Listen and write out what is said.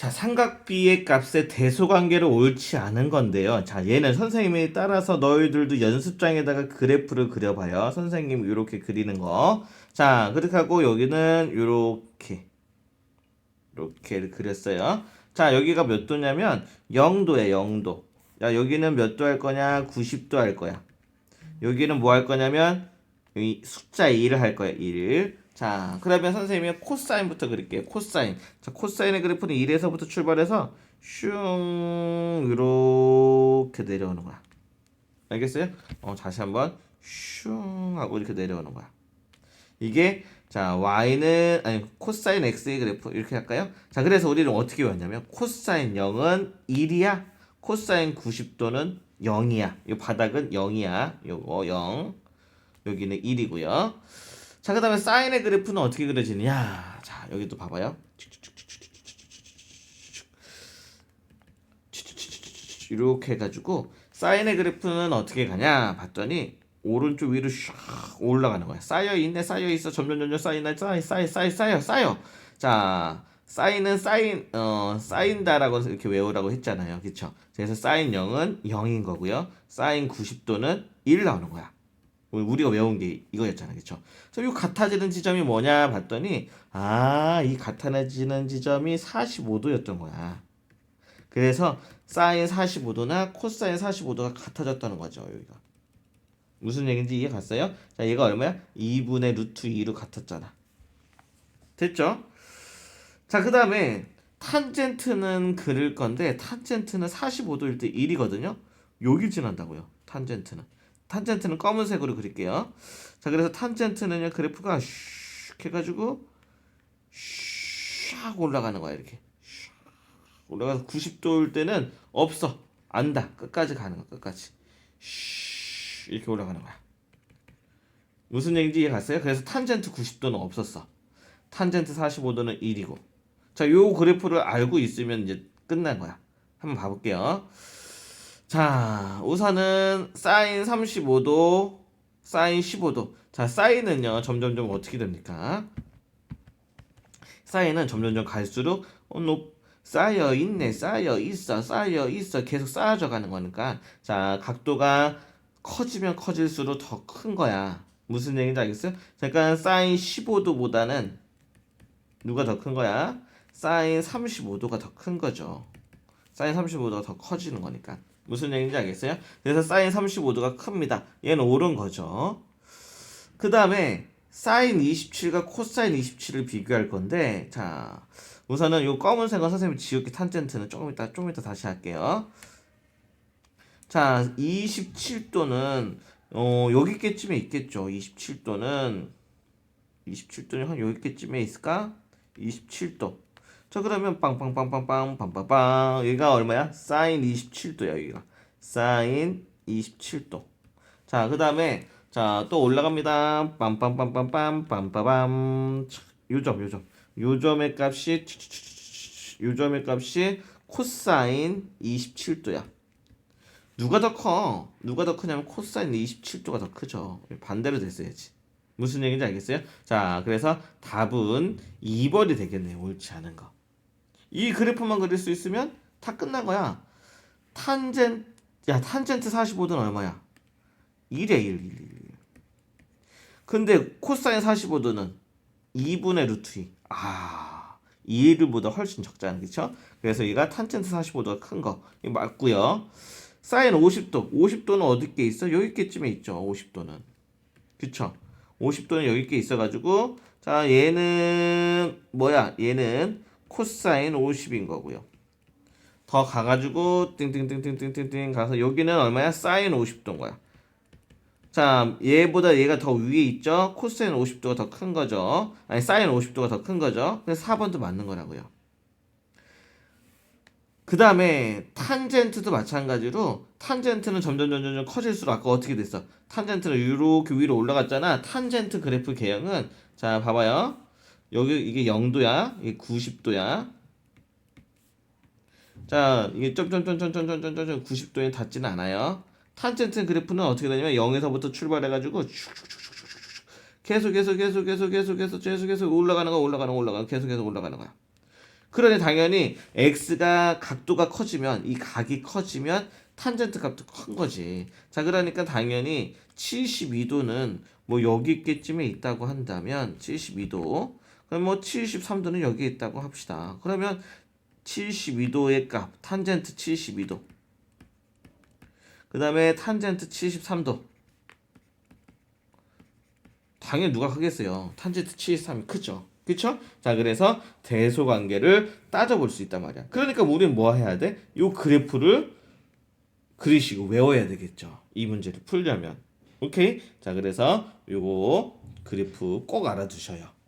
자, 삼각비의 값의 대소관계를 옳지 않은 건데요. 자, 얘는 선생님이 따라서 너희들도 연습장에다가 그래프를 그려봐요. 선생님 이렇게 그리는 거. 자, 그렇게 하고 여기는 이렇게 이렇게 그렸어요. 자, 여기가 몇 도냐면 0도에 0도. 야, 여기는 몇 도 할 거냐? 90도 할 거야. 여기는 뭐 할 거냐면 이 숫자 1을 할 거야. 1. 자, 그러면 선생님이 코사인부터 그릴게요. 코사인. 자, 코사인의 그래프는 1에서부터 출발해서 슝 이렇게 내려오는 거야. 알겠어요? 어, 다시 한번 슝 하고 이렇게 내려오는 거야. 이게 자 y는 아니 코사인 x의 그래프 이렇게 할까요? 자 그래서 우리는 어떻게 외웠냐면 코사인 0은 1이야 코사인 90도는 0이야 이 바닥은 0이야 요거 0 여기는 1이고요 자 그 다음에 사인의 그래프는 어떻게 그려지느냐 자 여기도 봐봐요 이렇게 해가지고 사인의 그래프는 어떻게 가냐 봤더니 오른쪽 위로 샥 올라가는 거야. 쌓여 있네, 쌓여 있어. 점점 점점 쌓이나 쌓이 쌓이 쌓이 쌓여 쌓여. 자, 쌓이는 쌓인 어 쌓인다라고 이렇게 외우라고 했잖아요. 그렇죠? 그래서 쌓인 0은 0인 거고요. 쌓인 90도는 1 나오는 거야. 우리가 외운 게 이거였잖아. 그렇죠? 그래서 이 같아지는 지점이 뭐냐 봤더니 아, 이 같아지는 지점이 45도였던 거야. 그래서 사인 45도나 코사인 45도가 같아졌다는 거죠, 여기가. 무슨 얘기인지 이해 갔어요? 자, 얘가 얼마야? 2분의 루트 2로 같았잖아. 됐죠? 자, 그 다음에 탄젠트는 그릴 건데 탄젠트는 45도일 때 1이거든요. 여길 지난다고요. 탄젠트는. 탄젠트는 검은색으로 그릴게요. 자, 그래서 탄젠트는요. 그래프가 슉 해가지고 슉 올라가는 거야. 이렇게. 슉 올라가서 90도일 때는 없어. 안다. 끝까지 가는 거야. 끝까지. 슉 이렇게 올라가는 거야. 무슨 얘기인지 이해 갔어요? 그래서 탄젠트 90도는 없었어. 탄젠트 45도는 1이고. 자, 요 그래프를 알고 있으면 이제 끝난 거야. 한번 봐볼게요. 자, 우선은 사인 35도, 사인 15도. 자, 사인은요, 점점점 어떻게 됩니까? 사인은 점점점 갈수록 어, 높, 쌓여 있네, 쌓여 있어, 쌓여 있어, 계속 쌓여져 가는 거니까. 자, 각도가 커지면 커질수록 더 큰 거야. 무슨 얘기인지 알겠어요? 잠깐 사인 15도보다는 누가 더 큰 거야? 사인 35도가 더 큰 거죠. 사인 35도가 더 커지는 거니까. 무슨 얘기인지 알겠어요? 그래서 사인 35도가 큽니다. 얘는 옳은 거죠. 그 다음에 사인 27과 코사인 27을 비교할 건데 자 우선은 요 검은색은 선생님 지우기 탄젠트는 조금 이따 좀 이따 다시 할게요. 자, 27도는 어, 여기께쯤에 있겠죠. 27도는 27도는 한 여기께쯤에 있을까? 27도. 자, 그러면 빵빵빵빵빵 빵빵빵 여기가 얼마야? 사인 27도야, 여기가. 사인 27도. 자, 그 다음에 자, 또 올라갑니다. 빰빰빰빰빰 빰빠밤. 요점, 요점. 요점의 값이 요점의 값이 코사인 27도야. 누가 더 커? 누가 더 크냐면 코사인 27도가 더 크죠. 반대로 됐어야지. 무슨 얘기인지 알겠어요? 자, 그래서 답은 2번이 되겠네요. 옳지 않은 거. 이 그래프만 그릴 수 있으면 다 끝난 거야. 탄젠 야, 탄젠트 45도는 얼마야? 1에 1, 1, 1. 근데 코사인 45도는 2분의 루트 2. 아, 2를보다 훨씬 적잖아. 그렇죠? 그래서 얘가 탄젠트 45도가 큰 거. 이거 맞고요. 사인 50도. 50도는 어디께 있어? 여기께쯤에 있죠. 50도는. 그쵸? 50도는 여기께 있어가지고 자 얘는 뭐야? 얘는 코사인 50인 거고요. 더 가가지고 띵띵띵띵띵띵띵 가서 여기는 얼마야? 사인 50도인 거야. 자 얘보다 얘가 더 위에 있죠? 코사인 50도가 더 큰 거죠. 아니 사인 50도가 더 큰 거죠. 그래서 4번도 맞는 거라고요. 그 다음에 탄젠트도 마찬가지로 탄젠트는 점점 점점 점 커질수록 아까 어떻게 됐어? 탄젠트는 이렇게 위로 올라갔잖아. 탄젠트 그래프 개형은 자 봐봐요. 여기 이게 0도야. 이게 90도야. 자 이게 점점점점점점점점 90도에 닿지는 않아요. 탄젠트 그래프는 어떻게 되냐면 0에서부터 출발해가지고 계속 계속 계속 계속 계속 계속 계속 계속 올라가는 거 올라가는 거 올라가는 거 계속 계속 올라가는 거야. 그러니 당연히 x가 각도가 커지면 이 각이 커지면 탄젠트 값도 큰 거지. 자, 그러니까 당연히 72도는 뭐 여기께쯤에 있다고 한다면 72도. 그럼 뭐 73도는 여기에 있다고 합시다. 그러면 72도의 값, 탄젠트 72도. 그 다음에 탄젠트 73도. 당연히 누가 크겠어요. 탄젠트 73이 크죠. 그쵸? 자, 그래서 대소 관계를 따져볼 수 있단 말이야. 그러니까 우리는 뭐 해야 돼? 요 그래프를 그리시고 외워야 되겠죠. 이 문제를 풀려면. 오케이? 자, 그래서 요거 그래프 꼭 알아두셔요.